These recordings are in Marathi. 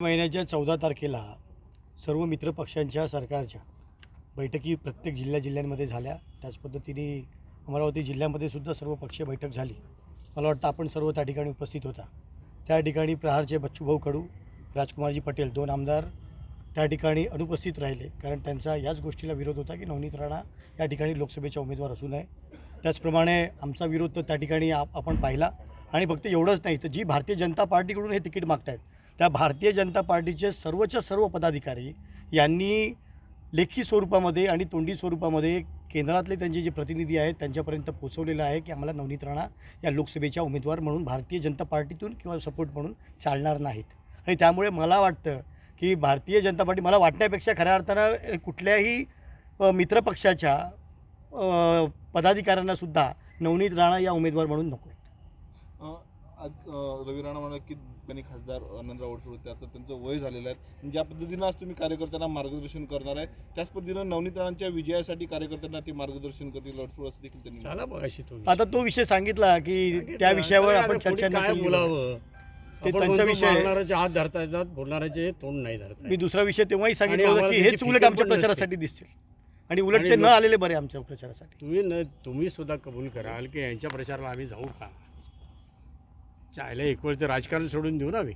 महिन्याच्या चौदा तारखेला सर्व मित्रपक्षांच्या सरकारच्या बैठकी प्रत्येक जिल्ह्या जिल्ह्यांमध्ये झाल्या. त्याच पद्धतीने अमरावती जिल्ह्यामध्ये सुद्धा सर्व पक्षीय बैठक झाली. मला वाटतं आपण सर्व त्या ठिकाणी उपस्थित होता. त्या ठिकाणी प्रहारचे बच्चूभाऊ कडू राजकुमारजी पटेल दोन आमदार त्या ठिकाणी अनुपस्थित राहिले. कारण त्यांचा याच गोष्टीला विरोध होता की नवनीत राणा या ठिकाणी लोकसभेचा उमेदवार असू नये त्याचप्रमाणे आमचा विरोध तर त्या ठिकाणी आप आपण पाहिला. आणि फक्त एवढंच नाही तर जी भारतीय जनता पार्टीकडून हे तिकीट मागतायत त्या भारतीय जनता पार्टीचे सर्वच्या सर्व पदाधिकारी यांनी लेखी स्वरूपामध्ये आणि तोंडी स्वरूपामध्ये केंद्रातले त्यांचे जे प्रतिनिधी आहेत त्यांच्यापर्यंत पोचवलेलं आहे की आम्हाला नवनीत राणा या लोकसभेच्या उमेदवार म्हणून भारतीय जनता पार्टीतून किंवा सपोर्ट म्हणून चालणार नाहीत. आणि त्यामुळे मला वाटतं की भारतीय जनता पार्टी मला वाटण्यापेक्षा खऱ्या अर्थानं कुठल्याही मित्रपक्षाच्या पदाधिकाऱ्यांनासुद्धा नवनीत राणा या उमेदवार म्हणून नको. आज अ, रवी राणा म्हणाले की त्यांनी खासदार आनंदराव अडसूळ होते आता त्यांचं वय झालेलं आहे. ज्या पद्धतीनं आज तुम्ही कार्यकर्त्यांना मार्गदर्शन करणार आहे त्याच पद्धतीनं नवनीत राणांच्या विजयासाठी कार्यकर्त्यांना ते मार्गदर्शन करतील अडसूळ असं देखील त्यांनी झाला बघाशी तुम्ही आता तो विषय सांगितला की त्या विषयावर आपण चर्चा काय नाही केली. बोलावं ते आपण त्यांचा म्हणतो विषय आहे. मारणाऱ्याचे हात धरता येतात बोलणाऱ्याचे तोंड नाही धरता मी दुसरा विषय तेव्हाही सांगितलं आम्हाला की त्याची हेच उलट फिकीर आमच्या पण. प्रचारासाठी दिसतील. आणि उलट आणि ते न लोक- आलेले बरे आमच्या प्रचारासाठी. तुम्ही न तुम्ही सुद्धा कबूल कराल की यांच्या प्रचाराला आम्ही जाऊ का? चायला एक वेळ ते राजकारण सोडून देऊ ना आम्ही.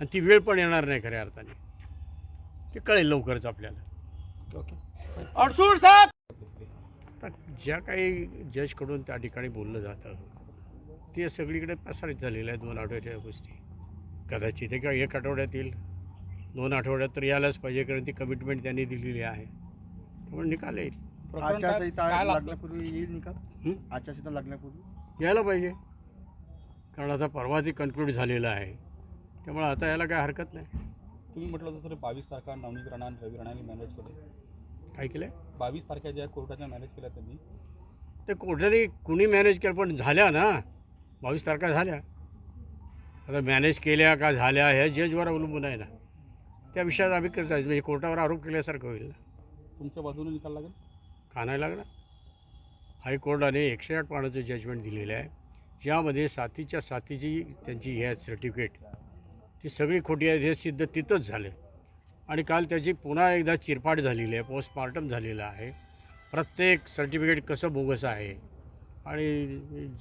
आणि ती वेळ पण येणार नाही खऱ्या अर्थाने. ते कळेल लवकरच आपल्याला. अडसूळ साहेब! आता ज्या काही जजकडून त्या ठिकाणी बोललं जातं ते सगळीकडे प्रसारित झालेलं आहे दोन आठवड्याच्या गोष्टी. कदाचित एका एक आठवड्यात येईल. दोन आठवड्यात तर यायलाच पाहिजे कारण ती कमिटमेंट त्यांनी दिलेली आहे. त्यामुळे निकाल येईल. आचारसंहिता लागण्यापूर्वी येईल निकाल? आचारसंहिता लागण्यापूर्वी? यायला पाहिजे. कारण आता परवा ते कन्क्लूड झालेलं आहे त्यामुळे आता यायला काय हरकत नाही. तुम्ही म्हटलं होतं सर बावीस तारखा नवनीत राणा आणि रवी राणांनी मॅनेज केले. काय केलं? बावीस तारखा ज्या कोर्टाच्या मॅनेज केल्या त्यांनी. ते कोर्टाने कुणी मॅनेज केलं पण झाल्या ना. बावीस तारखा झाल्या. आता मॅनेज केल्या का झाल्या ह्या जजवर अवलंबून आहे ना. त्या विषयात आम्ही कसं आहे, म्हणजे कोर्टावर आरोप केल्यासारखं होईल ना. तुमच्या बाजूने निकाल लागेल? का नाही लागणार? हायकोर्टाने एकशे आठ पानाचं जजमेंट दिलेलं आहे. ज्यामध्ये साथीच्या साथीची त्यांची हे आहेत सर्टिफिकेट ती सगळी खोटी आहेत हे सिद्ध तिथंच झालं. आणि काल त्याची पुन्हा एकदा चिरफाड झालेली आहे पोस्टमार्टम झालेलं आहे. प्रत्येक सर्टिफिकेट कसं बोगस आहे? आणि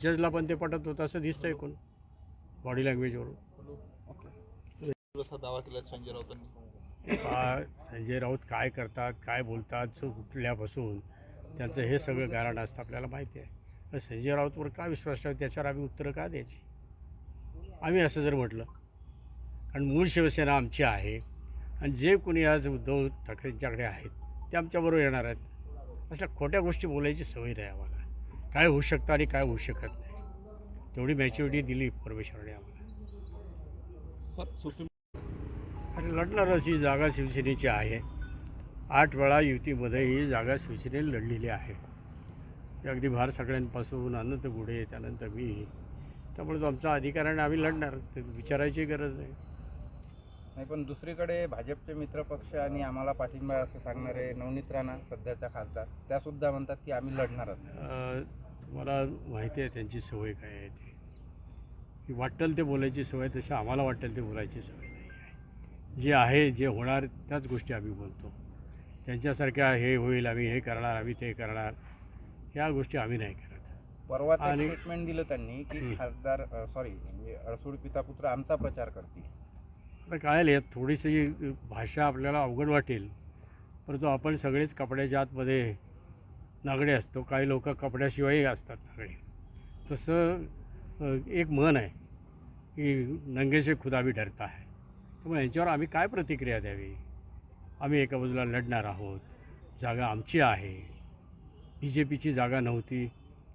जजला पण ते पटत होतं असं दिसतंय कोण? बॉडी लँग्वेजवरून दावा केला संजय राऊतांनी? पहा, संजय राऊत काय करतात काय बोलतात कुठल्यापासून? त्यांचं हे सगळं गारण असतं आपल्याला माहिती आहे. संजय राऊतवर का विश्वास ठेवा त्याच्यावर आम्ही उत्तरं का द्यायची? आम्ही असं जर म्हटलं कारण मूळ शिवसेना आमची आहे आणि जे कोणी आज उद्धव ठाकरेंच्याकडे आहेत ते आमच्याबरोबर येणार आहेत. अशा खोट्या गोष्टी बोलायची सवय नाही आम्हाला. काय होऊ शकतं आणि काय होऊ शकत नाही. तेवढी मॅच्युरिटी दिली परमेश्वराने आम्हाला. आणि लढणार अशी जागा शिवसेनेची आहे आठ वेळा युतीमध्ये ही जागा शिवसेनेने लढलेली आहे. ही अगदी भार सगळ्यांपासून अनंत गुढे त्यानंतर मी त्यामुळे तो आमचा अधिकार आहे आणि आम्ही लढणार ते विचारायची गरज नाही. नाही पण दुसरीकडे भाजपचे मित्रपक्ष आणि आम्हाला पाठिंबा आहे असं सांगणारे नवनीत राणा सध्याच्या खासदार त्या सुद्धा म्हणतात की आम्ही लढणारच तुम्हाला माहिती आहे त्यांची सवय काय आहे ती. की वाटेल ते बोलायची सवय तशी आम्हाला वाटेल ते बोलायची सवय नाही आहे. जे आहे जे होणार त्याच गोष्टी आम्ही बोलतो. त्यांच्यासारख्या हे होईल आम्ही हे करणार आम्ही ते करणार. ह्या गोष्टी आम्ही नाही करत. परवा आणि- स्टेटमेंट दिलं त्यांनी की हं. खासदार सॉरी म्हणजे अडसूळ पिता पुत्र आमचा प्रचार करतील. आता काय यात थोडीशी भाषा आपल्याला अवघड वाटेल परंतु आपण सगळेच कपड्याच्या आतमध्ये नागडे असतो काही लोक कपड्याशिवायही असतात नागडे. तसं अ, एक मन आहे की नंगेसे खुदा भी डरता आहे त्यामुळे यांच्यावर आम्ही काय प्रतिक्रिया द्यावी? आम्ही एका बाजूला लढणार आहोत जागा आमची आहे. बी जे पीची जागा नव्हती.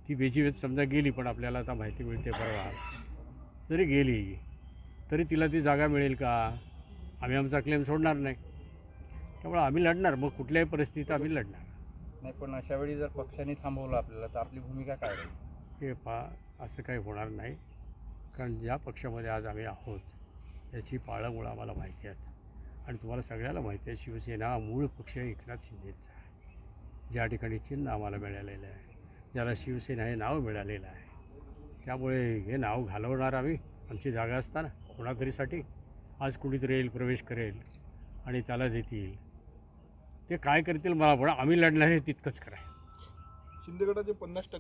ती बेजीवेत समजा गेली पण आपल्याला आता माहिती मिळते परवा. जरी गेली तरी तिला ती जागा मिळेल का? आम्ही आमचा क्लेम सोडणार नाही. त्यामुळे आम्ही लढणार. मग कुठल्याही परिस्थितीत आम्ही लढणार. नाही पण अशा वेळी जर पक्षाने थांबवलं आपल्याला तर आपली भूमिका काय राहील? हे पा असं काही होणार नाही. कारण ज्या पक्षामध्ये आज आम्ही आहोत याची पाळंमुळं आम्हाला माहिती आहेत. आणि तुम्हाला सगळ्याला माहिती आहे शिवसेना हा मूळ पक्ष एकनाथ शिंदेचा ज्या ठिकाणी चिन्ह आम्हाला मिळालेलं आहे ज्याला शिवसेना हे नाव मिळालेलं आहे त्यामुळे हे नाव घालवणार आम्ही. आमची जागा असताना कोणातरीसाठी आज कुणीतरी येईल प्रवेश करेल आणि त्याला देतील. ते काय करतील मला पण आम्ही लढणार हे तितकंच करा आहे. शिंदे गटाचे पन्नास टक्के